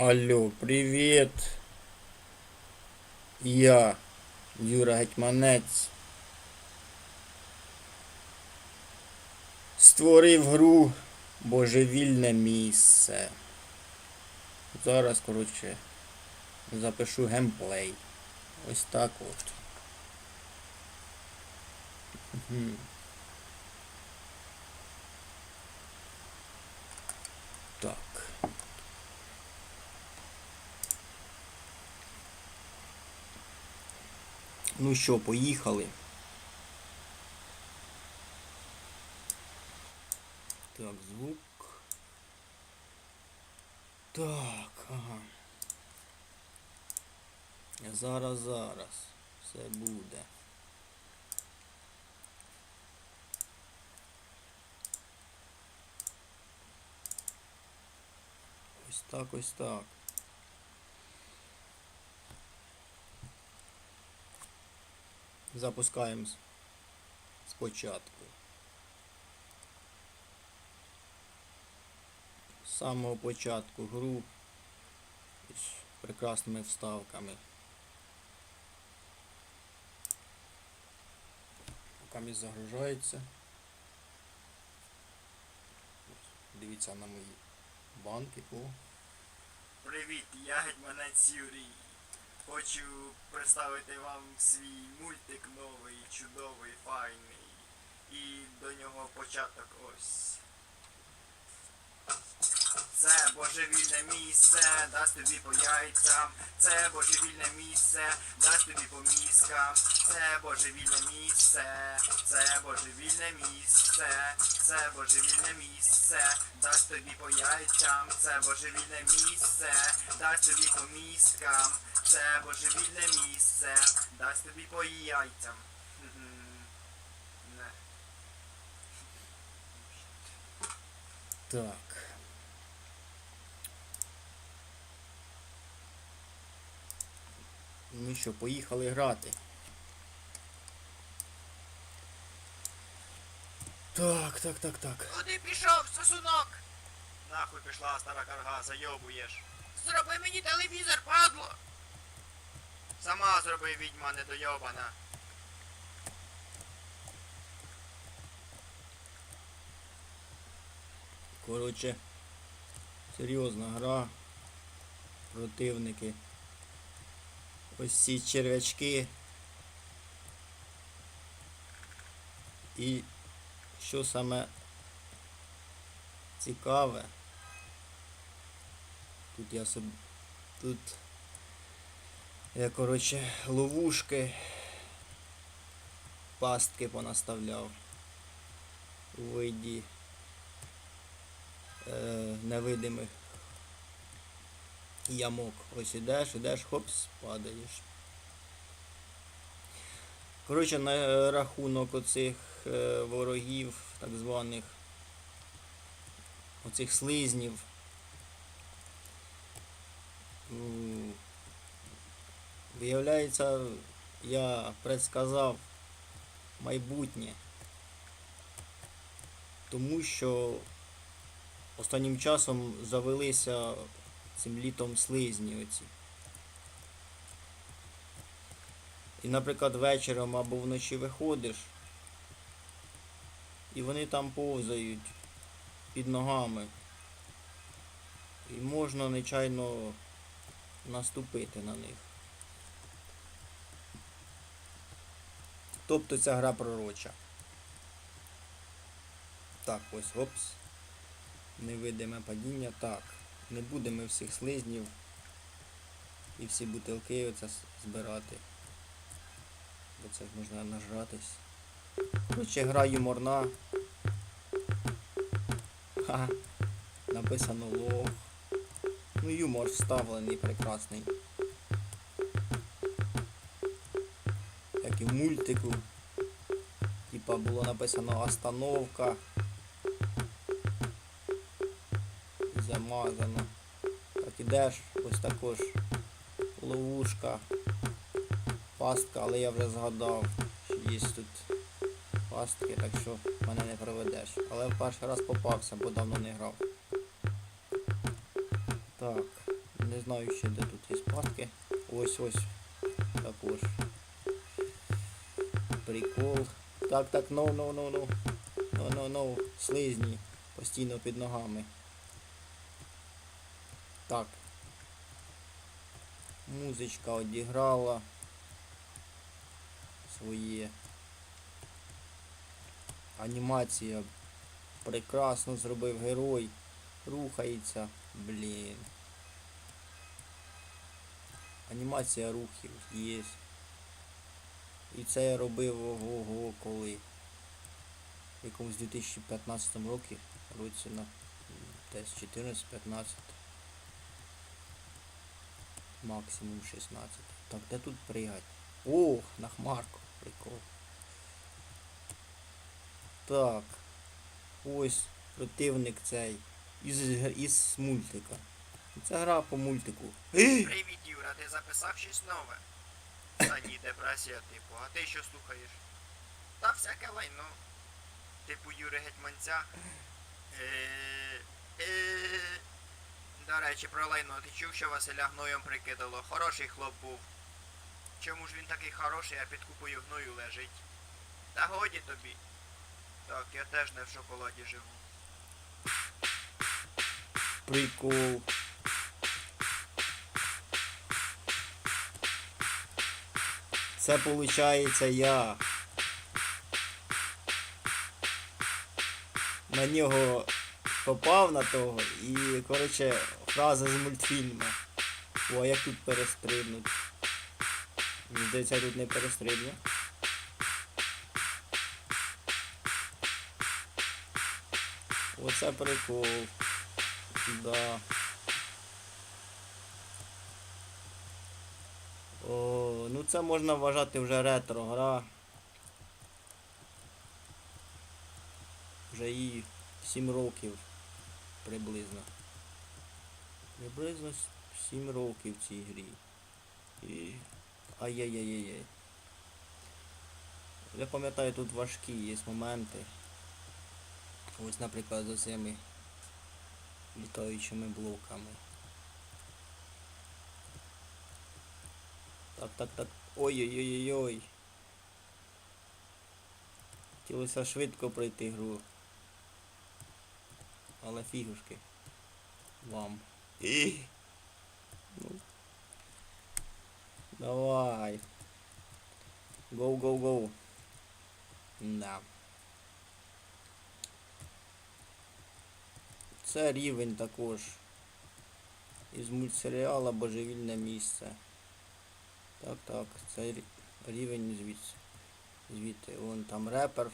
Алло, привіт. Я, Юра Гетьманець. Створив гру Божевільне місце. Зараз, коротше, запишу геймплей. Ось так от. Мгм. Так. Ну що, поїхали. Так, звук. Так, ага. Зараз, зараз. Все буде. Ось так, ось так. Запускаємо спочатку. З самого початку гру з прекрасними вставками. Поки загружається. Дивіться на мої банки. О. Привіт, я гетьманець Юрій. Хочу представити вам свій мультик новий, чудовий, файний. І до нього початок ось. Це божевільне місце, дасть тобі по яйцям. Це божевільне місце, дасть тобі по мізкам. Це божевільне місце, це божевільне місце, це божевільне місце, дасть тобі по яйцям. Це божевільне місце, дасть тобі по мізкам. Це божевільне місце, дасть тобі по яйцям. Не. Так. Ну що, поїхали грати. Так, так, так, так. Куди пішов, сосунок? Нахуй пішла стара карга, зайобуєш. Зроби мені телевізор, падло. Сама зроби відьма недойобана. Коротше, серйозна гра. Противники. Ось ці черв'ячки. І що саме цікаве. Тут я собі. Тут коротше, ловушки. Пастки понаставляв. У виді е, невидимих ямок. Ось ідеш, ідеш, хопс, падаєш. Коротше, на рахунок оцих е, ворогів, так званих, оцих слизнів. Виявляється, я предсказав майбутнє. Тому що останнім часом завелися цим літом слизні оці. І, наприклад, вечором або вночі виходиш, і вони там повзають під ногами. І можна нечайно наступити на них. Тобто ця гра пророча. Так, ось, опс. Невидиме падіння. Так. Не будемо всіх слизнів і всі бутилки оце збирати. Бо це ж можна нажратись. Коротше, гра юморна. Ха. Написано лох. Ну юмор вставлений прекрасний. Як і в мультику. Типа було написано остановка. замазано. Так ідеш, ось також ловушка, пастка, але я вже згадав, що є тут пастки, так що мене не проведеш. Але в перший раз попався, бо давно не грав. Так, не знаю ще де тут є спадки. Ось ось. Також. Прикол. Так, так, no, no, no, no. No, no, no. Слизні. Постійно під ногами. Так. Музичка одіграла своє. Анімація прекрасно зробив герой. Рухається. Блін. Анімація рухів є. І це я робив ого коли. В якомусь 2015 році. Році на десь 14-15. Максимум 16. Так, де тут пригать? Ох, на хмарку. Прикол. Так. Ось противник цей. Із, із мультика. Це гра по мультику. Привіт, Юра, ти записав щось нове? Та ні, депресія, типу, а ти що слухаєш? Та всяке лайно. Типу Юри Гетьманця. Е, е, До речі, про лайно, ти чув, що Василя гноєм прикидало? Хороший хлоп був. Чому ж він такий хороший, а під купою гною лежить? Та годі тобі. Так, я теж не в шоколаді живу. Прикол. Це виходить я. На нього попав на того і, коротше, фраза з мультфільму. О, як тут перестрибнуть? Здається, тут не перестрибну. Оце прикол. Да. О, ну це можна вважати вже ретро гра. Вже їй 7 років приблизно. Приблизно 7 років цій грі. І... Ай-яй-яй-яй. Я пам'ятаю, тут важкі є моменти. Ось, наприклад, з цими літаючими блоками. Так, так, так. Ой-ой-ой-ой. Хотілося швидко пройти гру. Але фігушки. Вам. І. Ну. Давай. Гоу, гоу, гоу. Да. Це рівень також. Із мультсеріала Божевільне місце. Так, так, це рівень звідси. Звідти. Вон там репер.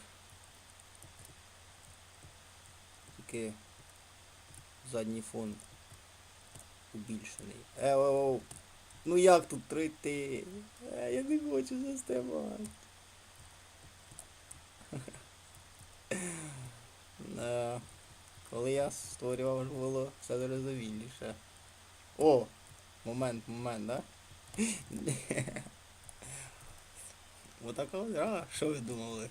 Тільки задній фон убільшений. Еу, ну як тут пройти? Е, я не хочу застрибати. Да. Коли я створював було все зрозуміліше. О! Момент, момент, да? Отака от гра, що ви думали?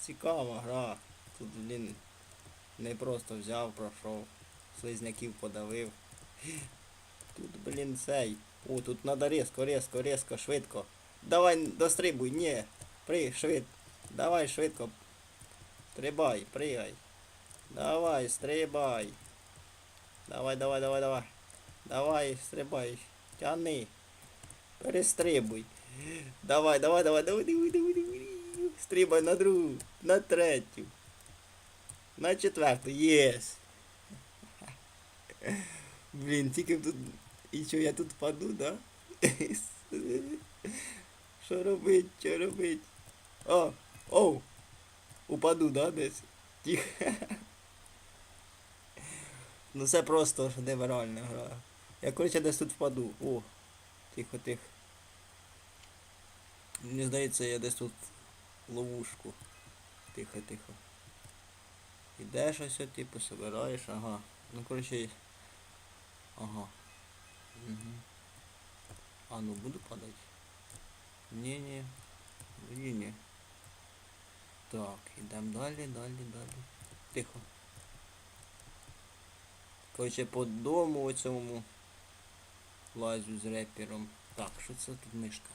Цікава гра. Тут, блін, не просто взяв, пройшов, слизняків подавив. Тут, блін, цей. О, тут треба різко, різко, різко, швидко. Давай дострибуй, ні. При, швид. Давай швидко. Стрибай, пригай. Давай, стрибай. Давай, давай, давай, давай. Давай, стрибай. Тяни. Перестрибуй. Давай, давай, давай, давай, давай, давай, давай. Стрибай на другу, на третю. На четверту. Єс. Блін, тільки тут. І що я тут паду, да? Що робить, що робить? О, оу. Упаду, да, десь? Тихо. Ну це просто невероятна гра. Я коротше десь тут впаду. О, тихо, тихо. Мені здається, я десь тут ловушку. Тихо, тихо. Ідеш ось, от, типу, собираєш, ага. Ну коротше. Ага. Угу. А ну буду падати? Ні, ні. Ні, ні. Так, ідемо далі, далі, далі. Тихо. Коротше, по дому цьому лазю з репером. Так, що це тут мишка?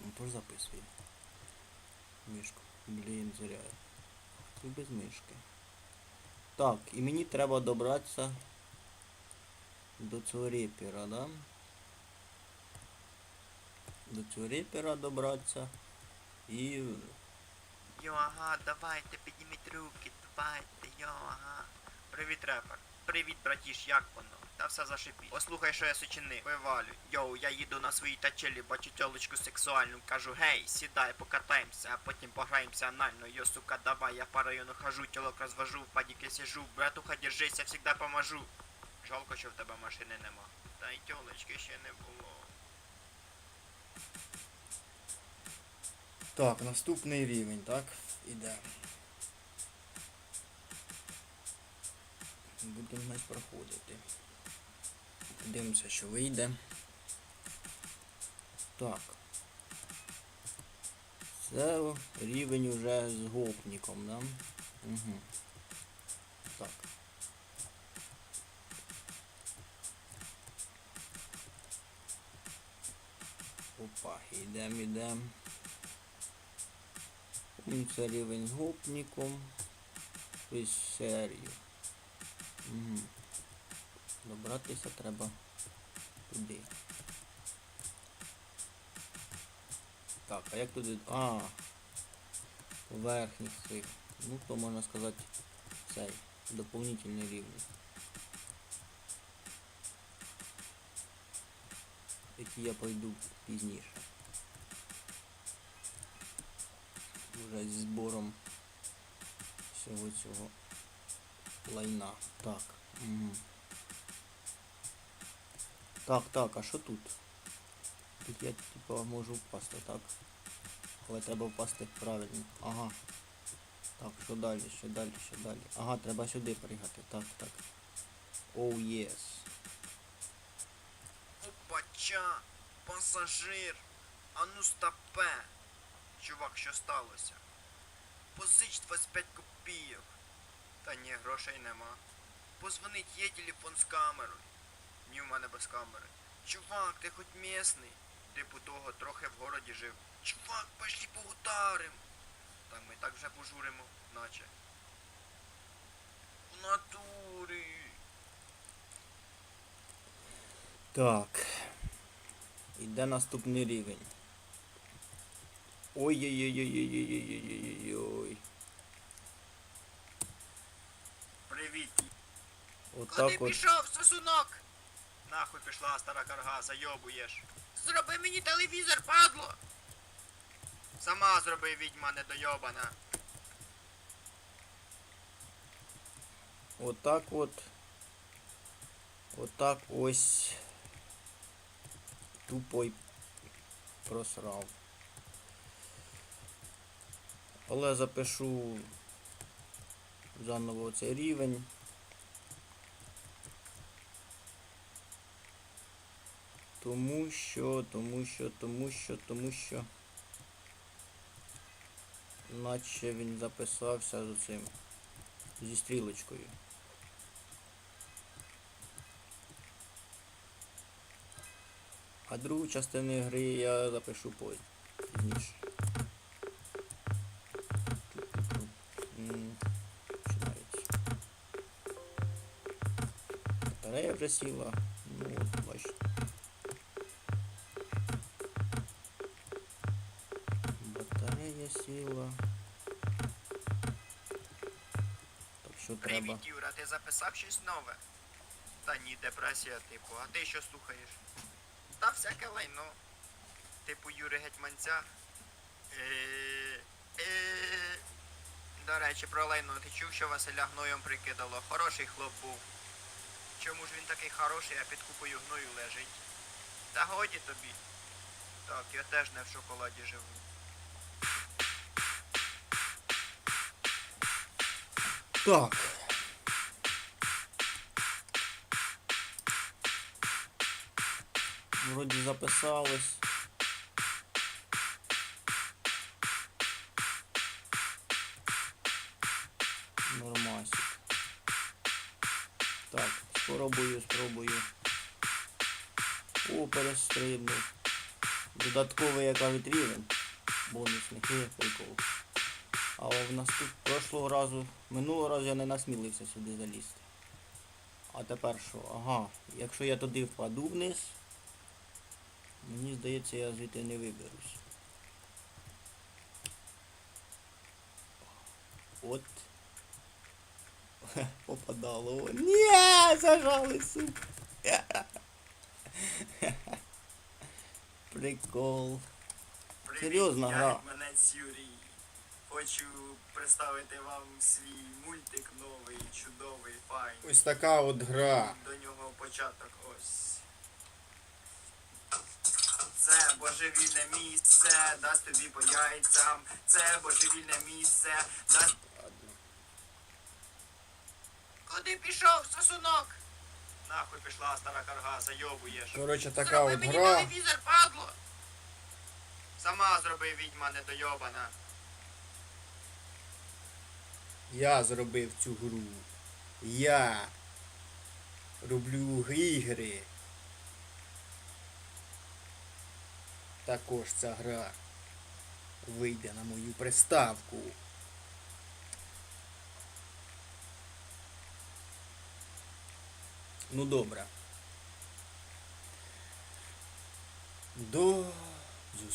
Ну тож записує. Мишку. Блін, зря. Тут без мишки. Так, і мені треба добратися до цього репера, да? До цього репера добратися. І Йо, ага, давайте, підніміть руки, давайте, йо, ага. Привіт, репер. Привіт, братіш, як воно? Та все зашипіть. Послухай, що я сочинив. Вивалю. Йоу, я їду на своїй тачелі, бачу тьолочку сексуальну. Кажу, гей, сідай, покатаємося, а потім пограємося анально. Йо, сука, давай, я по району хожу, тілок розвожу, в падіки сижу. Братуха, держись, я всегда поможу. Жалко, що в тебе машини нема. Та й тьолочки ще не було. Так, наступний рівень, так? Іде. Будемо проходити. Подивимося, що вийде. Так. Це рівень уже з гопніком, да? Угу. Так. Опа, йдем, йдем. Ну, Це рівень з гопніком. Тобто серію. Угу. Добратися треба туди. Так, а як туди? А, поверхніх цих. Ну, то можна сказати цей доповнительний рівень. Який я пойду пізніше. Вже зі збором всього цього лайна. Так. Угу. Так, так, а що тут? Тут я типа можу впасти, так? Але треба впасти правильно. Ага. Так, що далі, що далі, що далі. Ага, треба сюди пригати. Так, так. Оу, єс. Опача, пасажир, а ну стопе. Чувак, що сталося? Позич 25 копійок. Та ні, грошей нема. Позвонить, є телефон з камерою. Ні, в мене без камери. Чувак, ти хоч місний. Типу того, трохи в городі жив. Чувак, пошли поударим. Та ми так вже пожуримо, наче. В натурі. Так. Іде наступний рівень. Ой-ой-ой-ой-ой-ой-ой-ой-ой-ой. Привіт. Отак от. пішов, сосунок? Нахуй пішла стара карга, зайобуєш. Зроби мені телевізор, падло. Сама зроби відьма недойобана. Отак от. Отак ось. Тупо й просрав. Але запишу заново цей рівень. Тому що, тому що, тому що, тому що. Наче він записався з цим. Зі стрілочкою. А другу частину гри я запишу. Пізніше. Батарея вже сіла. Ну от, бачите. Батарея. Так що треба. Привіт, Юра, ти записав щось нове? Та ні, депресія, типу, а ти що слухаєш? Та всяке лайно. Типу Юри Гетьманця. Е, е. До речі, про лайно, ти чув, що Василя гноєм прикидало? Хороший хлоп був. Чому ж він такий хороший, а під купою гною лежить? Та годі тобі. Так, я теж не в шоколаді живу. Так. Вроді записалось. Нормасик. Так, спробую, спробую О, перестрибнув. Додатковий, як кажуть, рівень. Бонусний, прикол. Але в нас тут прошлого разу, минулого разу я не насмілився сюди залізти. А тепер що? Ага, якщо я туди впаду вниз, мені здається, я звідти не виберусь. От. Попадало. Ні, зажали, сука. Прикол. Серйозна гра. Мене Юрій. Хочу представити вам свій мультик новий, чудовий, файний. Ось така от гра. До нього початок ось. Це божевільне місце, дасть тобі по яйцям. Це божевільне місце, дасть. Куди пішов, сосунок? Нахуй пішла стара карга, зайобуєш. Коротше, така Зроби от мені гра. телевізор, падло! Сама зроби відьма недойобана. Я зробив цю гру. Я роблю ігри. Також ця гра вийде на мою приставку. Ну добре. До